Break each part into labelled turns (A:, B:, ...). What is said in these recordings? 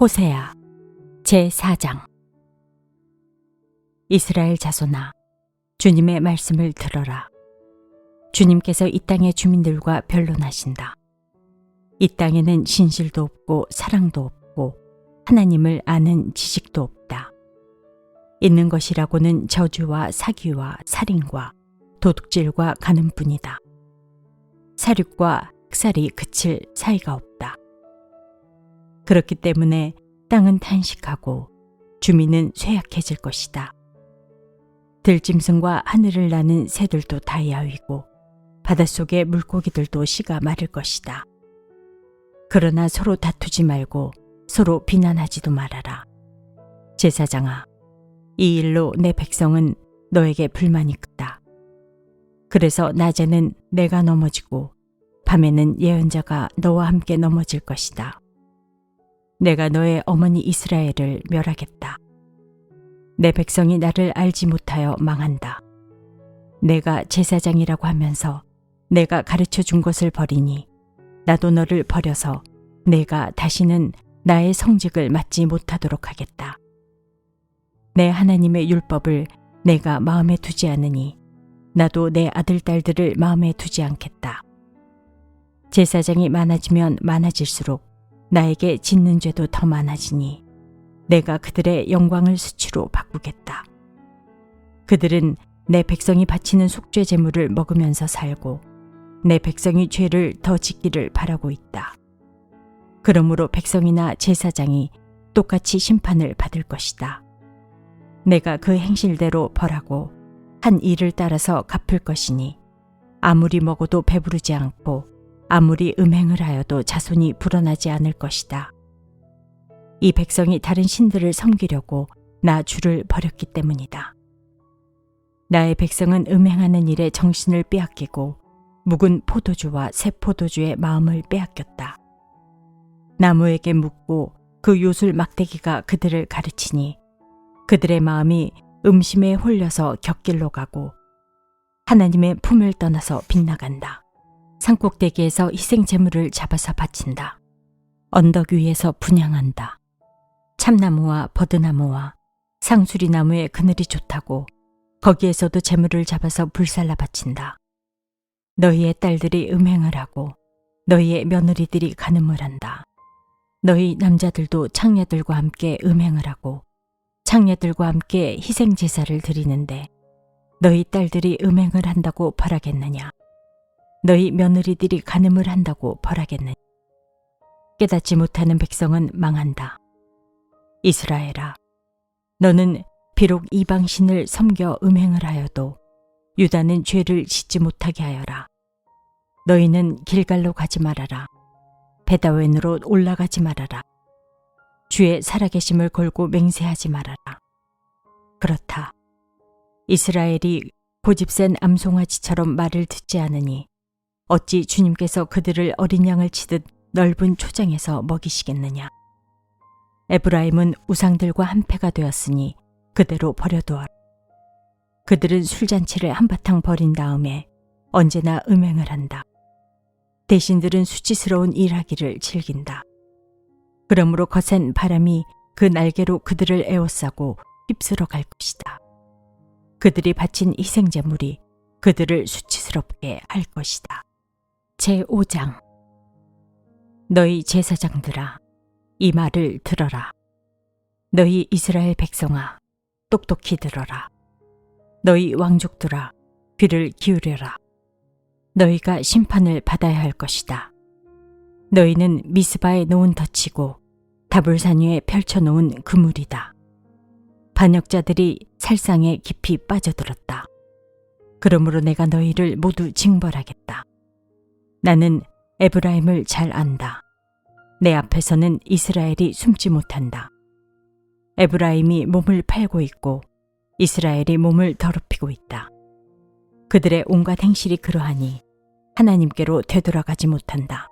A: 호세야 제4장. 이스라엘 자손아 주님의 말씀을 들어라. 주님께서 이 땅의 주민들과 변론하신다. 이 땅에는 신실도 없고 사랑도 없고 하나님을 아는 지식도 없다. 있는 것이라고는 저주와 사기와 살인과 도둑질과 가는 뿐이다. 사륙과 흑살이 그칠 사이가 없다 그렇기 때문에 땅은 탄식하고 주민은 쇠약해질 것이다. 들짐승과 하늘을 나는 새들도 다 야위고 바닷속의 물고기들도 씨가 마를 것이다. 그러나 서로 다투지 말고 서로 비난하지도 말아라. 제사장아, 이 일로 내 백성은 너에게 불만이 크다. 그래서 낮에는 내가 넘어지고 밤에는 예언자가 너와 함께 넘어질 것이다. 내가 너의 어머니 이스라엘을 멸하겠다. 내 백성이 나를 알지 못하여 망한다. 내가 제사장이라고 하면서 내가 가르쳐 준 것을 버리니 나도 너를 버려서 내가 다시는 나의 성직을 맡지 못하도록 하겠다. 내 하나님의 율법을 내가 마음에 두지 않으니 나도 내 아들, 딸들을 마음에 두지 않겠다. 제사장이 많아지면 많아질수록 나에게 짓는 죄도 더 많아지니 내가 그들의 영광을 수치로 바꾸겠다. 그들은 내 백성이 바치는 속죄 제물을 먹으면서 살고 내 백성이 죄를 더 짓기를 바라고 있다. 그러므로 백성이나 제사장이 똑같이 심판을 받을 것이다. 내가 그 행실대로 벌하고 한 일을 따라서 갚을 것이니 아무리 먹어도 배부르지 않고 아무리 음행을 하여도 자손이 불어나지 않을 것이다. 이 백성이 다른 신들을 섬기려고 나 주를 버렸기 때문이다. 나의 백성은 음행하는 일에 정신을 빼앗기고 묵은 포도주와 새 포도주의 마음을 빼앗겼다. 나무에게 묻고 그 요술 막대기가 그들을 가르치니 그들의 마음이 음심에 홀려서 곁길로 가고 하나님의 품을 떠나서 빗나간다. 산꼭대기에서 희생 제물을 잡아서 바친다. 언덕 위에서 분양한다. 참나무와 버드나무와 상수리나무의 그늘이 좋다고 거기에서도 제물을 잡아서 불살라 바친다. 너희의 딸들이 음행을 하고 너희의 며느리들이 간음을 한다. 너희 남자들도 창녀들과 함께 음행을 하고 창녀들과 함께 희생 제사를 드리는데 너희 딸들이 음행을 한다고 바라겠느냐? 너희 며느리들이 간음을 한다고 벌하겠느냐. 깨닫지 못하는 백성은 망한다. 이스라엘아, 너는 비록 이방신을 섬겨 음행을 하여도 유다는 죄를 짓지 못하게 하여라. 너희는 길갈로 가지 말아라. 베다웬으로 올라가지 말아라. 주의 살아계심을 걸고 맹세하지 말아라. 그렇다. 이스라엘이 고집센 암송아지처럼 말을 듣지 않으니 어찌 주님께서 그들을 어린 양을 치듯 넓은 초장에서 먹이시겠느냐. 에브라임은 우상들과 한패가 되었으니 그대로 버려두어라. 그들은 술잔치를 한바탕 버린 다음에 언제나 음행을 한다. 대신들은 수치스러운 일하기를 즐긴다. 그러므로 거센 바람이 그 날개로 그들을 에워싸고 휩쓸어 갈 것이다. 그들이 바친 희생제물이 그들을 수치스럽게 할 것이다. 제5장. 너희 제사장들아 이 말을 들어라. 너희 이스라엘 백성아 똑똑히 들어라. 너희 왕족들아 귀를 기울여라. 너희가 심판을 받아야 할 것이다. 너희는 미스바에 놓은 덫이고 다불산 위에 펼쳐놓은 그물이다. 반역자들이 살상에 깊이 빠져들었다. 그러므로 내가 너희를 모두 징벌하겠다 나는 에브라임을 잘 안다. 내 앞에서는 이스라엘이 숨지 못한다. 에브라임이 몸을 팔고 있고 이스라엘이 몸을 더럽히고 있다. 그들의 온갖 행실이 그러하니 하나님께로 되돌아가지 못한다.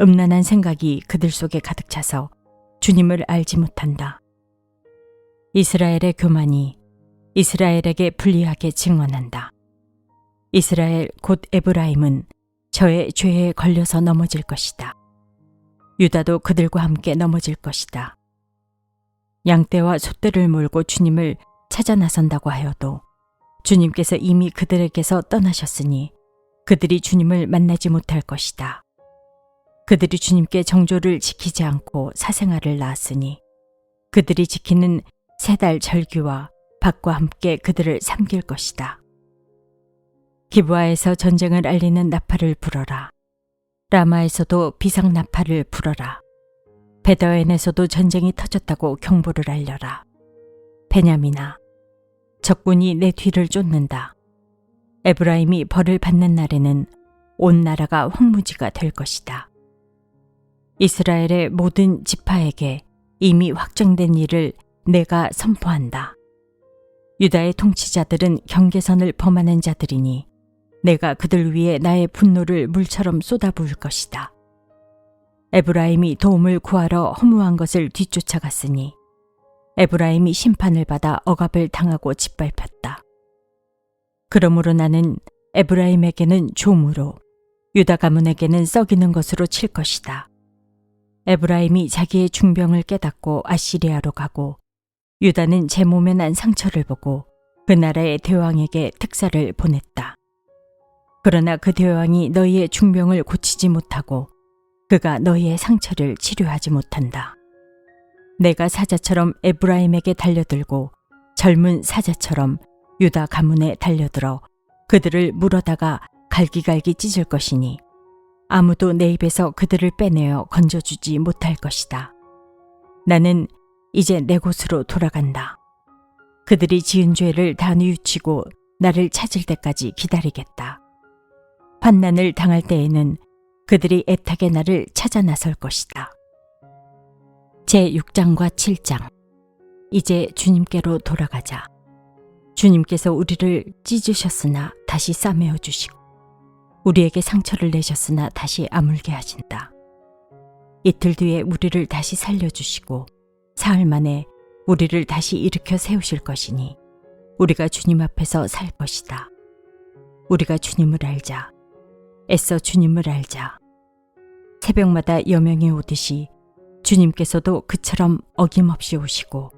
A: 음란한 생각이 그들 속에 가득 차서 주님을 알지 못한다. 이스라엘의 교만이 이스라엘에게 불리하게 증언한다. 이스라엘 곧 에브라임은 저의 죄에 걸려서 넘어질 것이다. 유다도 그들과 함께 넘어질 것이다. 양떼와 소떼를 몰고 주님을 찾아 나선다고 하여도 주님께서 이미 그들에게서 떠나셨으니 그들이 주님을 만나지 못할 것이다. 그들이 주님께 정조를 지키지 않고 사생활을 낳았으니 그들이 지키는 세 달 절기와 밥과 함께 그들을 삼킬 것이다. 기부아에서 전쟁을 알리는 나팔을 불어라. 라마에서도 비상 나팔을 불어라. 베더엔에서도 전쟁이 터졌다고 경보를 알려라. 베냐민아, 적군이 내 뒤를 쫓는다. 에브라임이 벌을 받는 날에는 온 나라가 황무지가 될 것이다. 이스라엘의 모든 지파에게 이미 확정된 일을 내가 선포한다. 유다의 통치자들은 경계선을 범하는 자들이니 내가 그들 위에 나의 분노를 물처럼 쏟아부을 것이다. 에브라임이 도움을 구하러 허무한 것을 뒤쫓아갔으니 에브라임이 심판을 받아 억압을 당하고 짓밟혔다. 그러므로 나는 에브라임에게는 종으로 유다 가문에게는 썩이는 것으로 칠 것이다. 에브라임이 자기의 중병을 깨닫고 아시리아로 가고 유다는 제 몸에 난 상처를 보고 그 나라의 대왕에게 특사를 보냈다. 그러나 그 대왕이 너희의 중병을 고치지 못하고 그가 너희의 상처를 치료하지 못한다. 내가 사자처럼 에브라임에게 달려들고 젊은 사자처럼 유다 가문에 달려들어 그들을 물어다가 갈기갈기 찢을 것이니 아무도 내 입에서 그들을 빼내어 건져주지 못할 것이다. 나는 이제 내 곳으로 돌아간다. 그들이 지은 죄를 다 뉘우치고 나를 찾을 때까지 기다리겠다. 환난을 당할 때에는 그들이 애타게 나를 찾아 나설 것이다. 제 6장과 7장. 이제 주님께로 돌아가자. 주님께서 우리를 찢으셨으나 다시 싸매어 주시고, 우리에게 상처를 내셨으나 다시 아물게 하신다. 이틀 뒤에 우리를 다시 살려주시고, 사흘 만에 우리를 다시 일으켜 세우실 것이니, 우리가 주님 앞에서 살 것이다. 우리가 주님을 알자. 애써 주님을 알자. 새벽마다 여명이 오듯이 주님께서도 그처럼 어김없이 오시고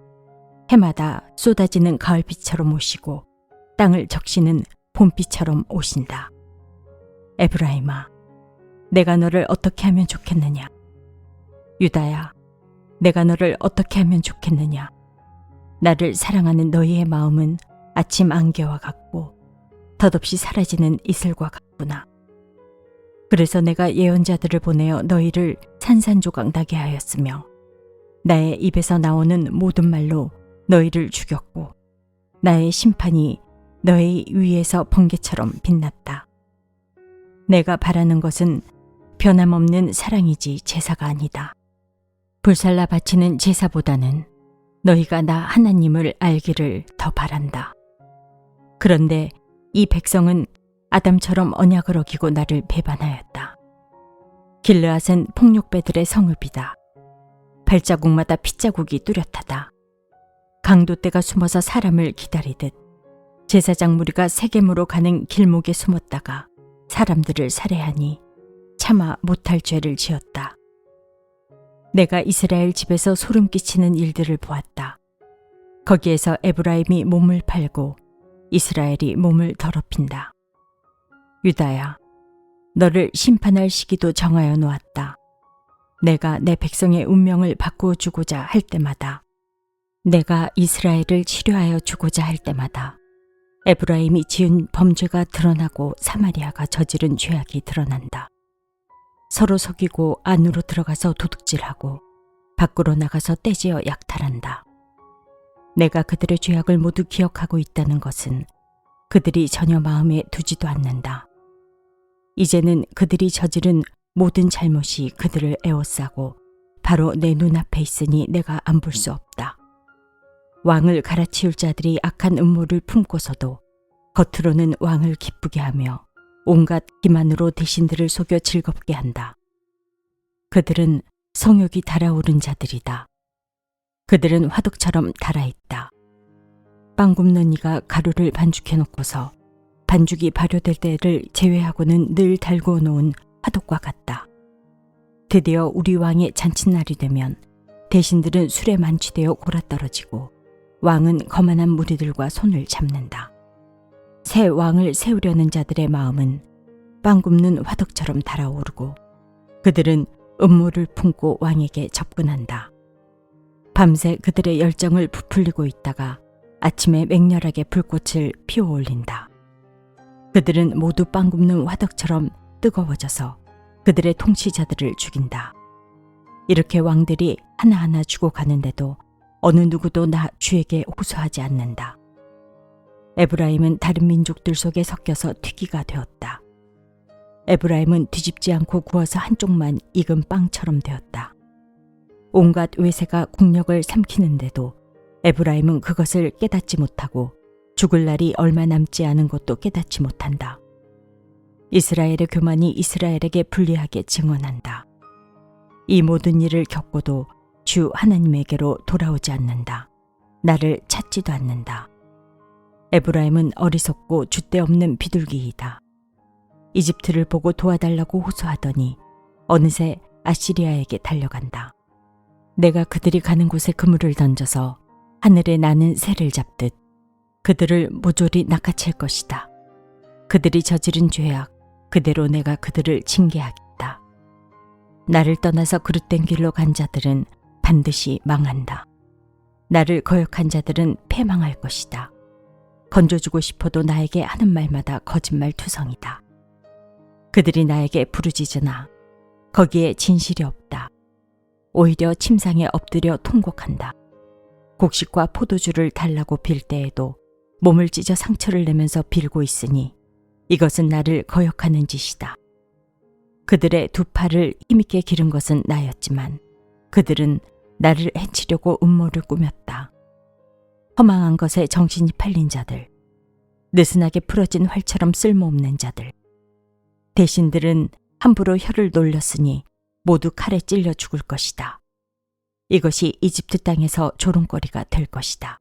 A: 해마다 쏟아지는 가을비처럼 오시고 땅을 적시는 봄비처럼 오신다. 에브라임아, 내가 너를 어떻게 하면 좋겠느냐? 유다야, 내가 너를 어떻게 하면 좋겠느냐? 나를 사랑하는 너희의 마음은 아침 안개와 같고 덧없이 사라지는 이슬과 같구나. 그래서 내가 예언자들을 보내어 너희를 산산조각 나게 하였으며 나의 입에서 나오는 모든 말로 너희를 죽였고 나의 심판이 너희 위에서 번개처럼 빛났다. 내가 바라는 것은 변함없는 사랑이지 제사가 아니다. 불살라 바치는 제사보다는 너희가 나 하나님을 알기를 더 바란다. 그런데 이 백성은 아담처럼 언약을 어기고 나를 배반하였다. 길르앗은 폭력배들의 성읍이다. 발자국마다 핏자국이 뚜렷하다. 강도떼가 숨어서 사람을 기다리듯 제사장 무리가 세겜으로 가는 길목에 숨었다가 사람들을 살해하니 차마 못할 죄를 지었다. 내가 이스라엘 집에서 소름 끼치는 일들을 보았다. 거기에서 에브라임이 몸을 팔고 이스라엘이 몸을 더럽힌다. 유다야, 너를 심판할 시기도 정하여 놓았다. 내가 내 백성의 운명을 바꾸어 주고자 할 때마다, 내가 이스라엘을 치료하여 주고자 할 때마다, 에브라임이 지은 범죄가 드러나고 사마리아가 저지른 죄악이 드러난다. 서로 속이고 안으로 들어가서 도둑질하고 밖으로 나가서 떼지어 약탈한다. 내가 그들의 죄악을 모두 기억하고 있다는 것은 그들이 전혀 마음에 두지도 않는다. 이제는 그들이 저지른 모든 잘못이 그들을 에워싸고 바로 내 눈앞에 있으니 내가 안 볼 수 없다. 왕을 갈아치울 자들이 악한 음모를 품고서도 겉으로는 왕을 기쁘게 하며 온갖 기만으로 대신들을 속여 즐겁게 한다. 그들은 성욕이 달아오른 자들이다. 그들은 화덕처럼 달아있다. 빵 굽는 이가 가루를 반죽해 놓고서 반죽이 발효될 때를 제외하고는 늘 달고 놓은 화덕과 같다. 드디어 우리 왕의 잔칫날이 되면 대신들은 술에 만취되어 골아떨어지고 왕은 거만한 무리들과 손을 잡는다. 새 왕을 세우려는 자들의 마음은 빵 굽는 화덕처럼 달아오르고 그들은 음모를 품고 왕에게 접근한다. 밤새 그들의 열정을 부풀리고 있다가 아침에 맹렬하게 불꽃을 피워 올린다. 그들은 모두 빵 굽는 화덕처럼 뜨거워져서 그들의 통치자들을 죽인다. 이렇게 왕들이 하나하나 죽어가는데도 어느 누구도 나 주에게 호소하지 않는다. 에브라임은 다른 민족들 속에 섞여서 튀기가 되었다. 에브라임은 뒤집지 않고 구워서 한쪽만 익은 빵처럼 되었다. 온갖 외세가 국력을 삼키는데도 에브라임은 그것을 깨닫지 못하고 죽을 날이 얼마 남지 않은 것도 깨닫지 못한다. 이스라엘의 교만이 이스라엘에게 불리하게 증언한다. 이 모든 일을 겪고도 주 하나님에게로 돌아오지 않는다. 나를 찾지도 않는다. 에브라임은 어리석고 줏대 없는 비둘기이다. 이집트를 보고 도와달라고 호소하더니 어느새 아시리아에게 달려간다. 내가 그들이 가는 곳에 그물을 던져서 하늘에 나는 새를 잡듯 그들을 모조리 낚아챌 것이다. 그들이 저지른 죄악 그대로 내가 그들을 징계하겠다. 나를 떠나서 그릇된 길로 간 자들은 반드시 망한다. 나를 거역한 자들은 패망할 것이다. 건져주고 싶어도 나에게 하는 말마다 거짓말 투성이다. 그들이 나에게 부르짖으나 거기에 진실이 없다. 오히려 침상에 엎드려 통곡한다. 곡식과 포도주를 달라고 빌 때에도 몸을 찢어 상처를 내면서 빌고 있으니 이것은 나를 거역하는 짓이다. 그들의 두 팔을 힘있게 기른 것은 나였지만 그들은 나를 해치려고 음모를 꾸몄다. 허망한 것에 정신이 팔린 자들, 느슨하게 풀어진 활처럼 쓸모없는 자들, 대신들은 함부로 혀를 놀렸으니 모두 칼에 찔려 죽을 것이다. 이것이 이집트 땅에서 조롱거리가 될 것이다.